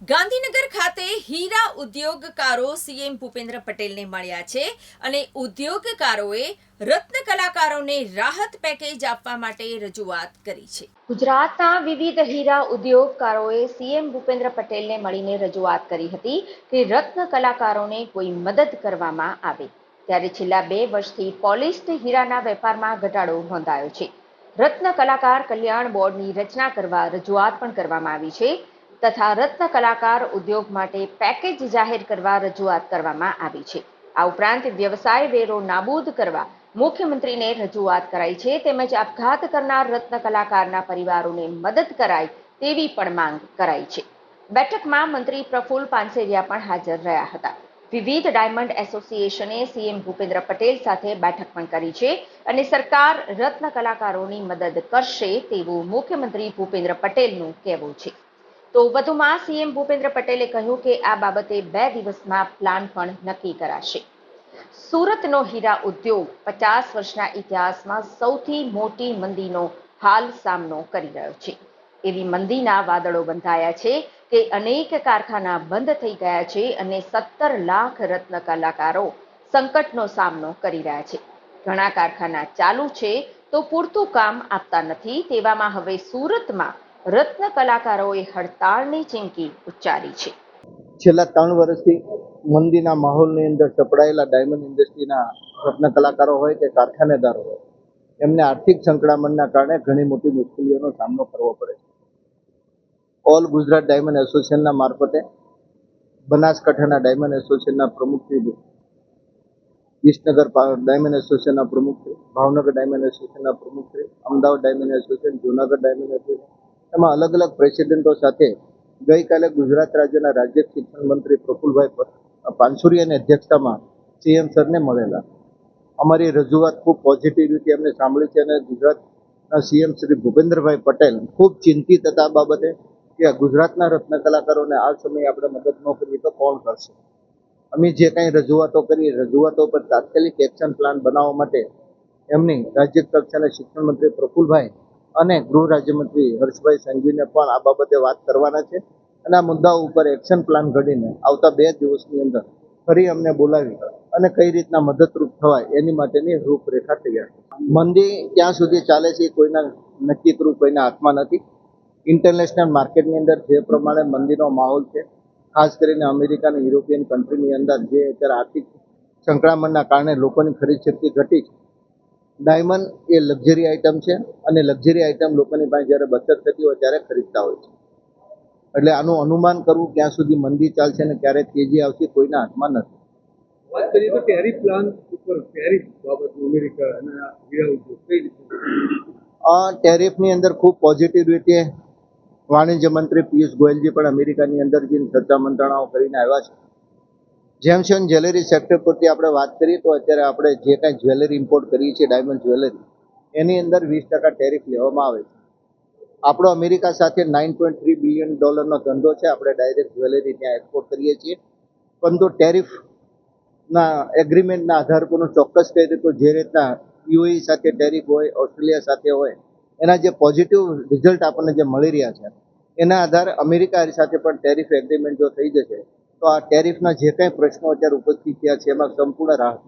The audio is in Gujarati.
ગાંધીનગર ખાતે હીરા ઉદ્યોગકારો સીએમ ભૂપેન્દ્ર પટેલને મળ્યા છે અને ઉદ્યોગકારોએ રત્ન કલાકારોને રાહત પેકેજ આપવા માટે રજૂઆત કરી છે. ગુજરાતના વિવિધ હીરા ઉદ્યોગકારોએ સીએમ ભૂપેન્દ્ર પટેલને મળીને રજૂઆત કરી હતી કે રત્ન કલાકારોને કોઈ મદદ કરવામાં આવે. ત્યારે છેલ્લા બે વર્ષથી પોલિસ્ડ હીરાના વેપારમાં ઘટાડો નોંધાયો છે. રત્ન કલાકાર કલ્યાણ બોર્ડની રચના કરવા રજૂઆત પણ કરવામાં આવી છે. તથા રત્ન કલાકાર ઉદ્યોગ માટે પેકેજ જાહેર કરવા રજૂઆત કરવામાં આવી છે. આ ઉપરાંત વ્યવસાય વેરો નાબૂદ કરવા મુખ્યમંત્રીને રજૂઆત કરાઈ છે તેમજ આપઘાત કરનાર રત્ન કલાકારના પરિવારોને મદદ કરાય તેવી પણ માંગ કરાઈ છે. બેઠકમાં મંત્રી પ્રફુલ પાનસેરિયા પણ હાજર રહ્યા હતા. વિવિધ ડાયમંડ એસોસિએશને સીએમ ભૂપેન્દ્ર પટેલ સાથે બેઠક પણ કરી છે અને સરકાર રત્ન કલાકારોની મદદ કરશે તેવું મુખ્યમંત્રી ભૂપેન્દ્ર પટેલનું કહેવું છે. તો વધુમાં સીએમ ભૂપેન્દ્ર પટેલે કહ્યું કે આ બાબતે બે દિવસમાં પ્લાન પણ નક્કી કરાશે. સુરતનો હીરા ઉદ્યોગ પચાસ વર્ષના ઇતિહાસમાં સૌથી મોટી મંદીનો હાલ સામનો કરી રહ્યો છે. એવી મંદીના વાદળો બંધાયા છે કે અનેક કારખાના બંધ થઈ ગયા છે અને સત્તર લાખ રત્ન કલાકારો સંકટનો સામનો કરી રહ્યા છે. ઘણા કારખાના ચાલુ છે તો પૂરતું કામ આપતા નથી, તેવામાં હવે સુરતમાં રત્ન કલાકારોએ હડતાળની ચીમકી ઉચ્ચારી છે. છેલ્લા ત્રણ વર્ષથી મંદીના માહોલની અંદર સપડાયેલા ડાયમંડ ઇન્ડસ્ટ્રીના રત્ન કલાકારો હોય કે કારખાનેદારો હોય, એમને આર્થિક સંકળામણના કારણે ઘણી મોટી મુશ્કેલીઓનો સામનો કરવો પડે છે. ઓલ ગુજરાત ડાયમંડ એસોસિએશનના મારફતે બનાસકાંઠાના ડાયમંડ એસોસિએશનના પ્રમુખશ્રી વિસનગર ડાયમંડ એસોસિએશનના પ્રમુખશ્રી ભાવનગર ડાયમંડ એસોસિએશનના પ્રમુખશ્રી Ahmedabad diamond association Junagadh diamond association એમાં અલગ અલગ પ્રેસિડેન્ટો સાથે ગઈકાલે ગુજરાત રાજ્યના રાજ્ય શિક્ષણ મંત્રી પ્રફુલભાઈ પાનસુરિયાની અધ્યક્ષતામાં સીએમ સરને મળેલા. અમારી રજૂઆત ખૂબ પોઝિટિવ રીતે એમને સાંભળી છે અને ગુજરાતના સીએમ શ્રી ભૂપેન્દ્રભાઈ પટેલ ખૂબ ચિંતિત હતા આ બાબતે કે ગુજરાતના રત્ન કલાકારોને આ સમયે આપણે મદદ ન કરીએ તો કોણ કરશે? અમે જે કાંઈ રજૂઆતો કરી, રજૂઆતો પર તાત્કાલિક એક્શન પ્લાન બનાવવા માટે એમની રાજ્ય કક્ષાના શિક્ષણ મંત્રી પ્રફુલભાઈ અને ગૃહ રાજ્યમંત્રી હર્ષભાઈ સંઘવીને પણ આ બાબતે વાત કરવાના છે અને આ મુદ્દાઓ ઉપર એક્શન પ્લાન ઘડીને આવતા બે દિવસની અંદર ફરી અમને બોલાવી અને કઈ રીતના મદદરૂપ થવાય એની માટેની રૂપરેખા તૈયાર. મંદી ક્યાં સુધી ચાલે છે કોઈના નક્કી કરવું, કોઈના હાથમાં નથી ઇન્ટરનેશનલ માર્કેટની અંદર જે પ્રમાણે મંદીનો માહોલ છે, ખાસ કરીને અમેરિકા અને યુરોપિયન કન્ટ્રીની અંદર જે અત્યારે આર્થિક સંકળામણના કારણે લોકોની ખરીદ શક્તિ ઘટી છે ડાયમંડ એ લક્ઝરી આઇટમ છે અને લક્ઝરી આઇટમ લોકોની પાસે જ્યારે બચત થતી હોય ત્યારે ખરીદતા હોય છે. એટલે આનું અનુમાન કરવું ક્યાં સુધી મંદી ચાલશે અને ક્યારે તેજી આવશે કોઈના હાથમાં નથી. વાત કરીએ તો ટેરિફ પ્લાન ઉપર ટેરિફ બાબત અમેરિકા અને આ હીરા ઉદ્યોગ કઈ રીતે ટેરિફની અંદર ખૂબ પોઝિટિવ રીતે વાણિજ્ય મંત્રી પિયુષ ગોયલજી પણ અમેરિકાની અંદર જે ચર્ચા મંત્રણાઓ કરીને આવ્યા છે. જેમ છે જ્વેલરી સેક્ટર પરથી આપણે વાત કરીએ તો અત્યારે આપણે જે કાંઈ જ્વેલરી ઇમ્પોર્ટ કરીએ છીએ ડાયમંડ જ્વેલરી એની અંદર વીસ ટકા ટેરિફ લેવામાં આવે છે. આપણો અમેરિકા સાથે નાઇન પોઈન્ટ થ્રી બિલિયન ડોલરનો ધંધો છે, આપણે ડાયરેક્ટ જ્વેલરી ત્યાં એક્સપોર્ટ કરીએ છીએ. પરંતુ ટેરિફના એગ્રીમેન્ટના આધાર પરનું ચોક્કસ કહી દે તો જે રીતના યુએઈ સાથે ટેરિફ હોય ઓસ્ટ્રેલિયા સાથે હોય, એના જે પોઝિટિવ રિઝલ્ટ આપણને જે મળી રહ્યા છે, એના આધારે અમેરિકા સાથે પણ ટેરિફ એગ્રીમેન્ટ જો થઈ જશે તો આ ટેરિફના જે કંઈ પ્રશ્નો અત્યારે ઉપસ્થિત થયા છે એમાં સંપૂર્ણ રાહત.